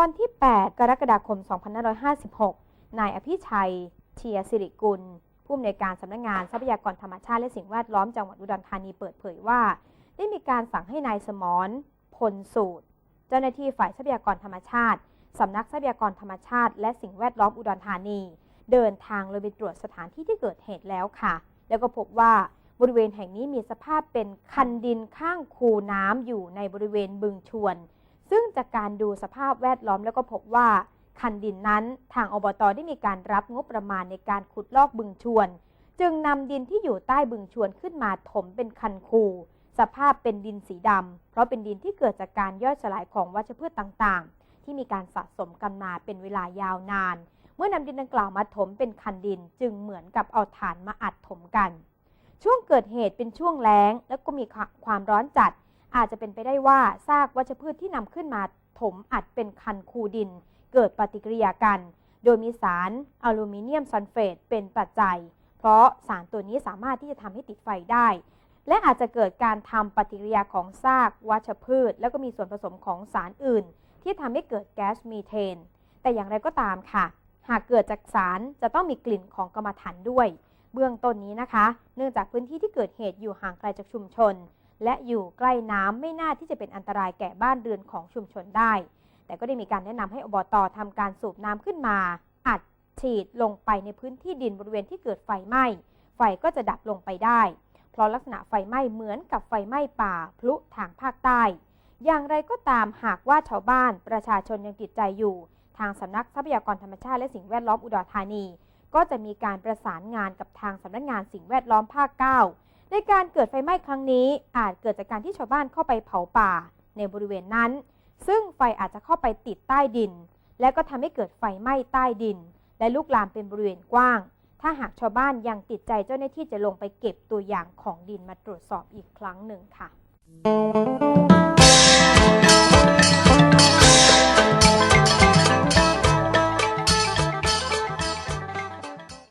วันที่ 8 กรกฎาคม 2556 นายอภิชัยเทียสิริกุล ผู้อำนวยการสำนักงานทรัพยากรธรรมชาติและสิ่งแวดล้อมจังหวัดอุดรธานีเปิดเผยว่า ได้มีการสั่งให้นายสมรพลสูตร เจ้าหน้าที่ฝ่ายทรัพยากรธรรมชาติสำนักทรัพยากรธรรมชาติและสิ่งแวดล้อมอุดรธานี เดินทางลยไปตรวจสถานที่ที่เกิดเหตุแล้วค่ะ แล้วก็พบว่าบริเวณแห่งนี้มีสภาพเป็นคันดินข้างคูน้ำอยู่ในบริเวณบึงชวน ซึ่งจากการดูสภาพแวดล้อมแล้วก็พบว่า คันดินนั้นทางอบตได้มีการรับงบประมาณในการขุดลอกบึงชวน จึงนำดินที่อยู่ใต้บึงชวนขึ้นมาถมเป็นคันคูสภาพเป็นดินสีดำเพราะเป็นดินที่เกิดจากการย่อยสลายของวัชพืชต่างๆ ที่มีการสะสมกันมาเป็นเวลายาวนาน เมื่อนำดินดังกล่าวมาถมเป็นคันดินจึงเหมือนกับเอาถ่านมาอัดถมกัน ช่วงเกิดเหตุเป็นช่วงแล้ง แล้วก็มีความร้อนจัด อาจจะเป็นไปได้ว่าซากวัชพืชที่นำขึ้นมาถมอัดเป็นคันคูดิน เกิดปฏิกิริยากัน โดยมีสารอลูมิเนียมซัลเฟตเป็นปัจจัย เพราะสารตัวนี้สามารถที่จะทำให้ติดไฟได้ และอาจจะเกิดการทำปฏิกิริยาของซากวัชพืช แล้วก็มีส่วนผสมของสารอื่น ที่ทำให้เกิดแก๊สมีเทน แต่อย่างไรก็ตามค่ะ หากเกิดจากสารจะต้องมีกลิ่นของกรรมฐานด้วย เบื้องต้นนี้นะคะ เนื่องจากพื้นที่ที่เกิดเหตุอยู่ห่างไกลจากชุมชน และอยู่ใกล้น้ำไม่น่าที่จะเป็นอันตรายแก่บ้านเรือนของชุมชนได้ แต่ก็ได้มีการแนะนำให้อบตทำการสูบน้ำขึ้นมา อัดฉีดลงไปในพื้นที่ดินบริเวณที่เกิดไฟไหม้ ไฟก็จะดับลงไปได้ เพราะลักษณะไฟไหม้เหมือนกับไฟไหม้ป่าพลุทางภาคใต้ อย่างไรก็ตามหากว่าชาวบ้านประชาชนยังติดใจอยู่ ทางสำนักทรัพยากรธรรมชาติและสิ่งแวดล้อมอุดรธานี ก็จะมีการประสานงานกับทางสำนักงานสิ่งแวดล้อมภาค 9 ในการเกิดไฟไหม้ครั้งนี้ อาจเกิดจากการที่ชาวบ้านเข้าไปเผาป่า ในบริเวณนั้น ซึ่งไฟอาจจะเข้าไปติดใต้ดิน และก็ทำให้เกิดไฟไหม้ใต้ดิน และลุกลามเป็นบริเวณกว้าง ถ้าหากชาวบ้านยังติดใจเจ้าหน้าที่จะลงไปเก็บตัวอย่างของดินมาตรวจสอบอีกครั้งหนึ่งค่ะ